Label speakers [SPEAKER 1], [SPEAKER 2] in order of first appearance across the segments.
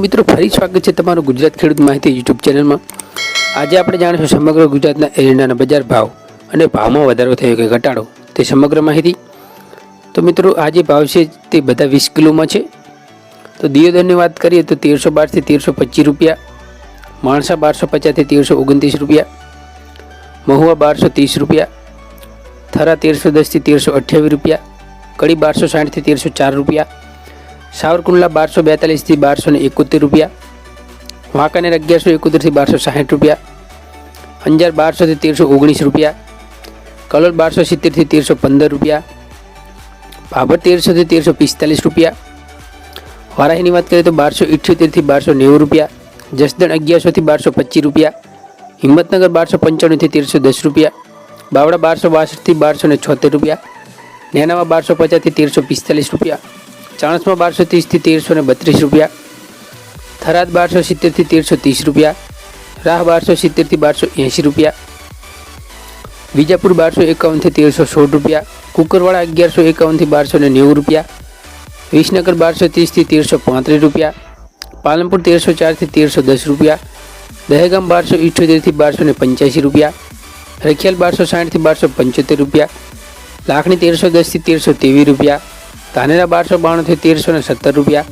[SPEAKER 1] મિત્રો, ફરી સ્વાગત છે તમારું ગુજરાત ખેડૂત માહિતી યુટ્યુબ ચેનલમાં. આજે આપણે જાણીશું સમગ્ર ગુજરાતના એરંડાના બજાર ભાવ અને ભાવમાં વધારો થયો કે ઘટાડો, તે સમગ્ર માહિતી. તો મિત્રો આ જે ભાવ છે તે બધા વીસ કિલોમાં છે. તો દિયોદરની વાત કરીએ તો તેરસો બારથી તેરસો પચીસ રૂપિયા, માણસા બારસો પચાસથી તેરસો ઓગણત્રીસ રૂપિયા, મહુવા બારસો ત્રીસ રૂપિયા, થરા તેરસો દસથી તેરસો અઠ્યાવીસ રૂપિયા, કડી બારસો સાઠથી તેરસો ચાર રૂપિયા સાવરકુંડલા બારસો બેતાલીસથી બારસો ને એકોતેર રૂપિયા વાંકાનેર અગિયારસો એકોતેરથી બારસો સાઠ રૂપિયા અંજાર બારસોથી તેરસો ઓગણીસ રૂપિયા કલોલ બારસો સિત્તેરથી તેરસો પંદર રૂપિયા ભાભર તેરસોથી તેરસો પિસ્તાલીસ રૂપિયા વારાહીની વાત કરીએ તો બારસો ઇઠ્યોતેરથી બારસો નેવું રૂપિયા જસદણ અગિયારસોથી બારસો પચીસ રૂપિયા હિંમતનગર બારસો પંચાણુંથી તેરસો દસ રૂપિયા બાવડા બારસો બાસઠથી બારસો ને છોતેર રૂપિયા નેનામાં બારસો પચાસથી તેરસો પિસ્તાલીસ રૂપિયા ચાણસમાં બારસો ત્રીસથી તેરસો ને બત્રીસ રૂપિયા. થરાદ બારસો સિત્તેરથી તેરસો ત્રીસ રૂપિયા. રાહ બારસો સિત્તેરથી બારસો એંશી રૂપિયા. વિજાપુર બારસો એકાવનથી તેરસો સોળ રૂપિયા. કુકરવાડા અગિયારસો એકાવનથી બારસો ને નેવું રૂપિયા. વિસનગર બારસો ત્રીસથી તેરસો પાંત્રીસ રૂપિયા. પાલનપુર તેરસો ચારથી તેરસો દસ રૂપિયા. દહેગામ બારસો ઇઠ્યોતેરથી બારસો ને પંચ્યાસી રૂપિયા. રખિયાલ બારસો સાઠથી બારસો પંચોતેર રૂપિયા. લાખણી તેરસો દસથી તેરસો ત્રેવીસ રૂપિયા. ધાનેરા બારસો બાણુંથી તેરસો ને સત્તર રૂપિયા,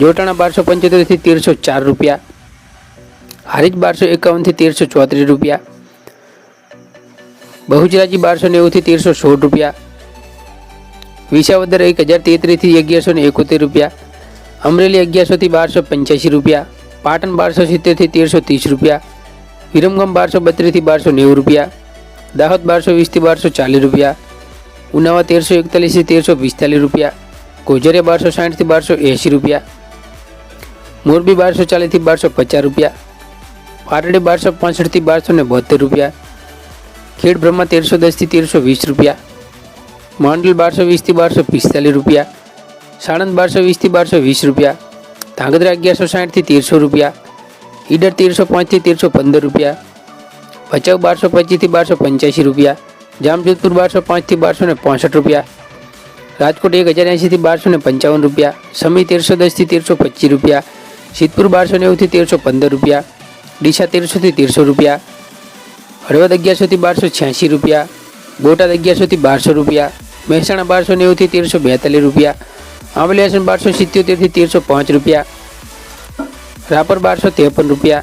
[SPEAKER 1] જોટાણા બારસો પંચોતેરથી તેરસો ચાર રૂપિયા, હારીજ બારસો એકાવનથી તેરસો ચોત્રીસ રૂપિયા બહુચરાજી બારસો નેવુંથી તેરસો સોળ રૂપિયા, વિસાવદર એક હજાર તેત્રીસથી અગિયારસો ને એકોતેર રૂપિયા, અમરેલી અગિયારસોથી બારસો પંચ્યાસી રૂપિયા, પાટણ બારસો સિત્તેરથી તેરસો ત્રીસ રૂપિયા, વિરમગામ બારસો બત્રીસથી બારસો નેવું રૂપિયા, દાહોદ બારસો વીસથી બારસો ચાલીસ રૂપિયા ઉનાવા તેરસો એકતાલીસથી તેરસો પિસ્તાલીસ રૂપિયા ગોજરિયા બારસો સાઠથી બારસો એંશી રૂપિયા, મોરબી બારસો ચાલીસથી બારસો પચાસ રૂપિયા પાટડી બારસો પાસઠથી બારસો ને બોતેર રૂપિયા ખેડ બ્રહ્મા તેરસો દસથી તેરસો વીસ રૂપિયા, માંડલ બારસો વીસથી બારસો પિસ્તાલીસ રૂપિયા, સાણંદ બારસો વીસથી બારસો વીસ રૂપિયા, ધાંગધ્રા અગિયારસો સાઠથી તેરસો રૂપિયા, ઈડર તેરસો પાંચથી તેરસો પંદર રૂપિયા, ભચાઉ બારસો પચીસથી બારસો પંચ્યાસી રૂપિયા જામજોધપુર બારસો પાંચથી બારસો ને પોસઠ રૂપિયા. રાજકોટ એક હજાર એંશીથી બારસો ને પંચાવન રૂપિયા. સમી તેરસો દસથી તેરસો પચીસ રૂપિયા. સિદ્ધપુર બારસો નેવુંથી તેરસો પંદર રૂપિયા. ડીસા તેરસોથી તેરસો રૂપિયા. હળવદ અગિયારસોથી બારસો છ્યાસી રૂપિયા. બોટાદ અગિયારસોથી બારસો રૂપિયા. મહેસાણા બારસો નેવુંથી તેરસો બેતાલીસ રૂપિયા. આંબલિયાસન બારસો સિત્યોતેરથી તેરસો પાંચ રૂપિયા. રાપર બારસો ત્રેપન રૂપિયા.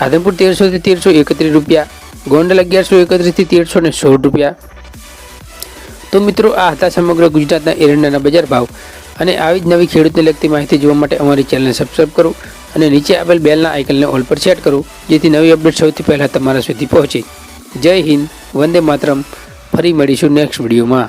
[SPEAKER 1] રાધનપુર તેરસોથી તેરસો એકત્રીસ રૂપિયા. ગોંડલ અગિયારસો એકત્રીસથી તેરસો ને સોળ રૂપિયા. તો મિત્રો, આ હતા સમગ્ર ગુજરાતના એરંડાના બજાર ભાવ. અને આવી જ નવી ખેડૂતને લગતી માહિતી જોવા માટે અમારી ચેનલને સબસ્ક્રાઈબ કરો અને નીચે આપેલ બેલના આઇકનને ઓલ પર સેટ કરો, જેથી નવી અપડેટ સૌથી પહેલાં તમારા સુધી પહોંચે. જય હિન્દ, વંદે માતરમ. ફરી મળીશું નેક્સ્ટ વિડીયોમાં